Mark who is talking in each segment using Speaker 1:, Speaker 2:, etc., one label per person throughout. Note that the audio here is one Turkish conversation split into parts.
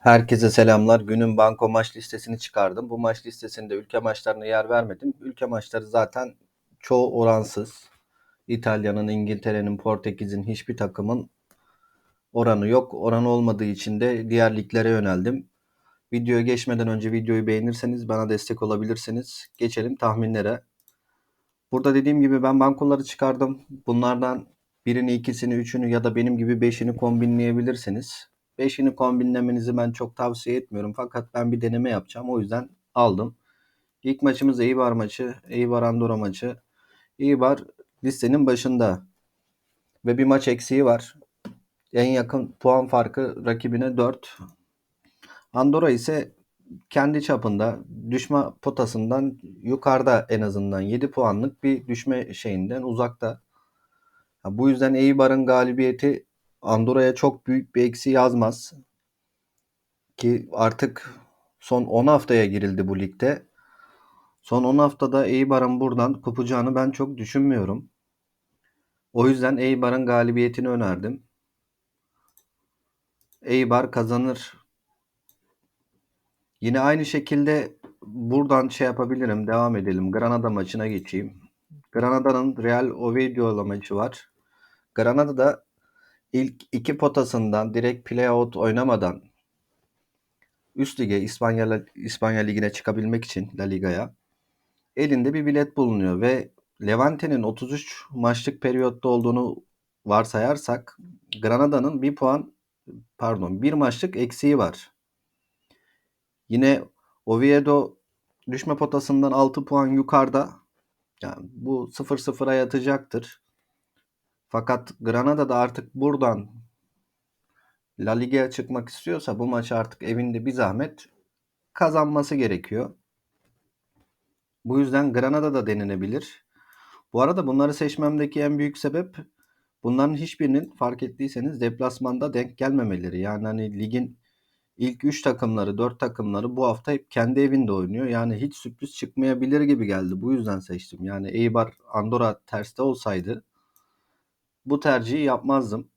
Speaker 1: Herkese selamlar. Günün banko maç listesini çıkardım. Bu maç listesinde ülke maçlarına yer vermedim. Ülke maçları zaten çoğu oransız. İtalya'nın, İngiltere'nin, Portekiz'in hiçbir takımın oranı yok. Oranı olmadığı için de diğer liglere yöneldim. Videoya geçmeden önce videoyu beğenirseniz bana destek olabilirsiniz. Geçelim tahminlere. Burada dediğim gibi ben bankoları çıkardım. Bunlardan birini, ikisini, üçünü ya da benim gibi beşini kombinleyebilirsiniz. Beşini kombinlemenizi ben çok tavsiye etmiyorum. Fakat ben bir deneme yapacağım. O yüzden aldım. İlk maçımız Eibar maçı. Eibar Andorra maçı. Eibar listenin başında. Ve bir maç eksiği var. En yakın puan farkı rakibine 4. Andorra ise kendi çapında düşme potasından yukarıda en azından 7 puanlık bir düşme şeyinden uzakta. Bu yüzden Eibar'ın galibiyeti Andorra'ya çok büyük bir eksi yazmaz. Ki artık son 10 haftaya girildi bu ligde. Son 10 haftada Eibar'ın buradan kopacağını ben çok düşünmüyorum. O yüzden Eibar'ın galibiyetini önerdim. Eibar kazanır. Yine aynı şekilde buradan şey yapabilirim. Devam edelim. Granada maçına geçeyim. Granada'nın Real Oviedo maçı var. Granada'da ilk iki potasından direkt playout oynamadan üst lige İspanya, İspanya Ligi'ne çıkabilmek için La Liga'ya elinde bir bilet bulunuyor ve Levante'nin 33 maçlık periyotta olduğunu varsayarsak Granada'nın bir puan pardon bir maçlık eksiği var. Yine Oviedo düşme potasından 6 puan yukarıda. Yani bu 0-0'a yatacaktır. Fakat Granada da artık buradan La Liga'ya çıkmak istiyorsa bu maçı artık evinde bir zahmet kazanması gerekiyor. Bu yüzden Granada da denenebilir. Bu arada bunları seçmemdeki en büyük sebep bunların hiçbirinin fark ettiyseniz deplasmanda denk gelmemeleri. Yani hani ligin ilk 3 takımları, 4 takımları bu hafta hep kendi evinde oynuyor. Yani hiç sürpriz çıkmayabilir gibi geldi. Bu yüzden seçtim. Yani Eibar Andorra terste olsaydı bu tercihi yapmazdım.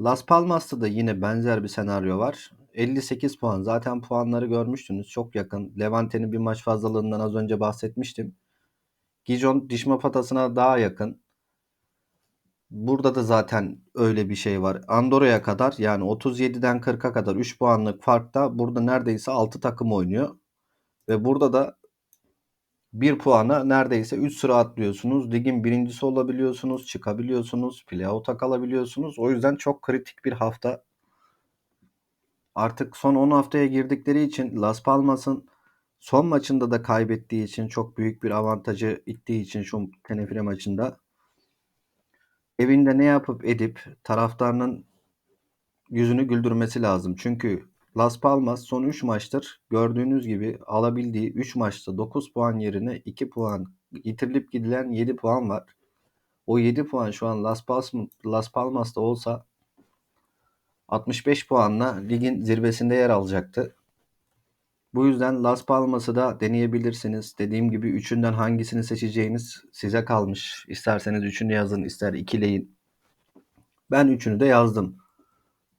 Speaker 1: Las Palmas'ta da yine benzer bir senaryo var. 58 puan. Zaten puanları görmüştünüz. Çok yakın. Levante'nin bir maç fazlalığından az önce bahsetmiştim. Gijon dişme patasına daha yakın. Burada da zaten öyle bir şey var. Andorra'ya kadar yani 37'den 40'a kadar 3 puanlık farkta burada neredeyse 6 takım oynuyor. Ve burada da 1 puana neredeyse 3 sıra atlıyorsunuz. Ligin birincisi olabiliyorsunuz, çıkabiliyorsunuz, playout'a kalabiliyorsunuz. O yüzden çok kritik bir hafta. Artık son 10 haftaya girdikleri için Las Palmas'ın son maçında da kaybettiği için çok büyük bir avantajı ittiği için şu Tenerife maçında evinde ne yapıp edip taraftarının yüzünü güldürmesi lazım. Çünkü Las Palmas son 3 maçtır gördüğünüz gibi alabildiği 3 maçta 9 puan yerine 2 puan yitirilip gidilen 7 puan var. O 7 puan şu an Las, Palmas, Las Palmas'ta olsa 65 puanla ligin zirvesinde yer alacaktı. Bu yüzden Las Palmas'ı da deneyebilirsiniz. Dediğim gibi üçünden hangisini seçeceğiniz size kalmış. İsterseniz üçünü yazın, ister ikileyin. Ben üçünü de yazdım.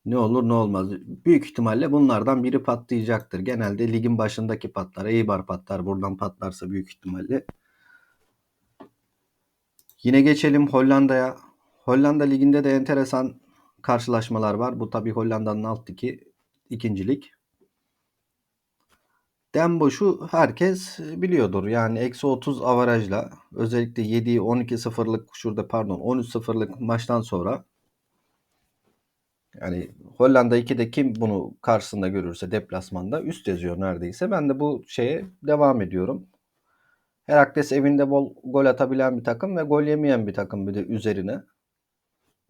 Speaker 1: Ne olur ne olmaz. Büyük ihtimalle bunlardan biri patlayacaktır. Genelde ligin başındaki patlar. Eibar patlar. Buradan patlarsa büyük ihtimalle. Yine geçelim Hollanda'ya. Hollanda liginde de enteresan karşılaşmalar var. Bu tabi Hollanda'nın alt ligi ikincilik. Demboş'u herkes biliyordur. Yani eksi 30 avarajla özellikle 7 12 sıfırlık şurada pardon 13 sıfırlık maçtan sonra yani Hollanda 2'de kim bunu karşısında görürse deplasmanda üst yazıyor neredeyse. Ben de bu şeye devam ediyorum. Herakles evinde bol gol atabilen bir takım ve gol yemeyen bir takım bir de üzerine.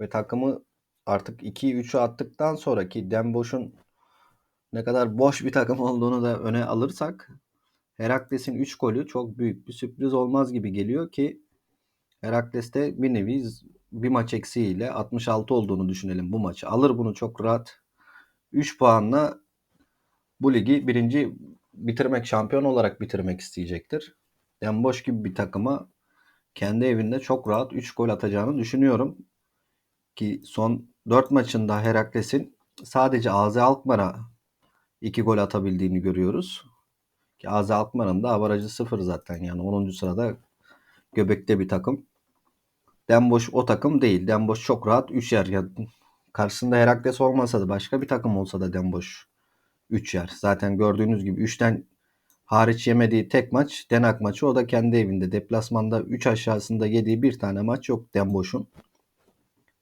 Speaker 1: Ve takımı artık 2'yi 3'ü attıktan sonraki Demboş'un ne kadar boş bir takım olduğunu da öne alırsak Herakles'in 3 golü çok büyük bir sürpriz olmaz gibi geliyor ki Herakles'te bir nevi bir maç eksiğiyle 66 olduğunu düşünelim bu maçı. Alır bunu çok rahat. 3 puanla bu ligi birinci bitirmek, şampiyon olarak bitirmek isteyecektir. Yani boş gibi bir takıma kendi evinde çok rahat 3 gol atacağını düşünüyorum. Ki son 4 maçında Herakles'in sadece AZ Alkmaar'a 2 gol atabildiğini görüyoruz. Ki Azi Alkmaar'ın da avarajı 0 zaten yani 10. sırada göbekte bir takım. Denboş o takım değil. Denboş çok rahat 3 yer. Ya, karşısında Herakles olmasa da başka bir takım olsa da Denboş 3 yer. Zaten gördüğünüz gibi 3'ten hariç yemediği tek maç Denak maçı. O da kendi evinde. Deplasmanda 3 aşağısında yediği bir tane maç yok Denboş'un.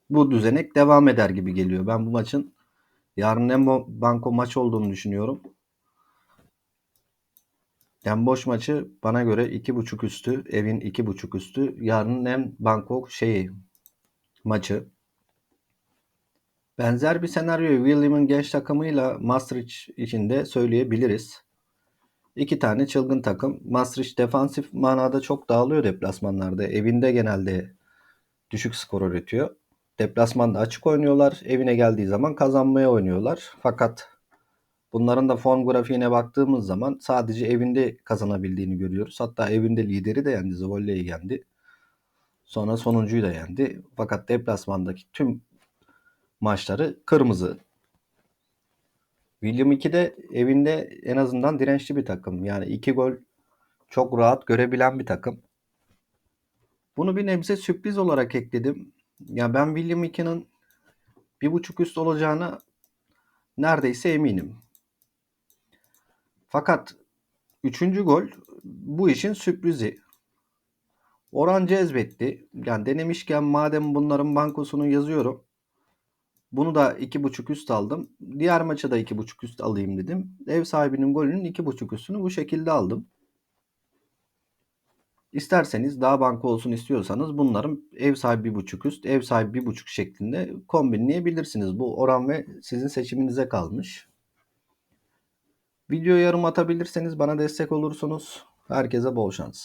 Speaker 1: Bu düzenek devam eder gibi geliyor. Ben bu maçın yarın Nemo Banko maç olduğunu düşünüyorum. Denboş maçı bana göre 2.5 üstü, evin 2.5 üstü. Yarın hem Bangkok şeyi maçı. Benzer bir senaryoyu William'ın genç takımıyla Maastricht için de söyleyebiliriz. İki tane çılgın takım. Maastricht defansif manada çok dağılıyor deplasmanlarda. Evinde genelde düşük skor üretiyor. Deplasmanda açık oynuyorlar. Evine geldiği zaman kazanmaya oynuyorlar. Fakat bunların da form grafiğine baktığımız zaman sadece evinde kazanabildiğini görüyoruz. Hatta evinde lideri de yendi. Zvolle'yi yendi. Sonra sonuncuyu da yendi. Fakat deplasmandaki tüm maçları kırmızı. William 2 de evinde en azından dirençli bir takım. Yani iki gol çok rahat görebilen bir takım. Bunu bir nebze sürpriz olarak ekledim. Ya ben William 2'nin bir buçuk üst olacağına neredeyse eminim. Fakat üçüncü gol bu işin sürprizi. Oran cezbetti. Yani denemişken madem bunların bankosunu yazıyorum. Bunu da 2.5 üst aldım. Diğer maça da 2.5 üst alayım dedim. Ev sahibinin golünün 2.5 üstünü bu şekilde aldım. İsterseniz daha banko olsun istiyorsanız bunların ev sahibi 1.5 üst, ev sahibi 1.5 şeklinde kombinleyebilirsiniz. Bu oran ve sizin seçiminize kalmış. Video yorum atabilirseniz bana destek olursunuz. Herkese bol şans.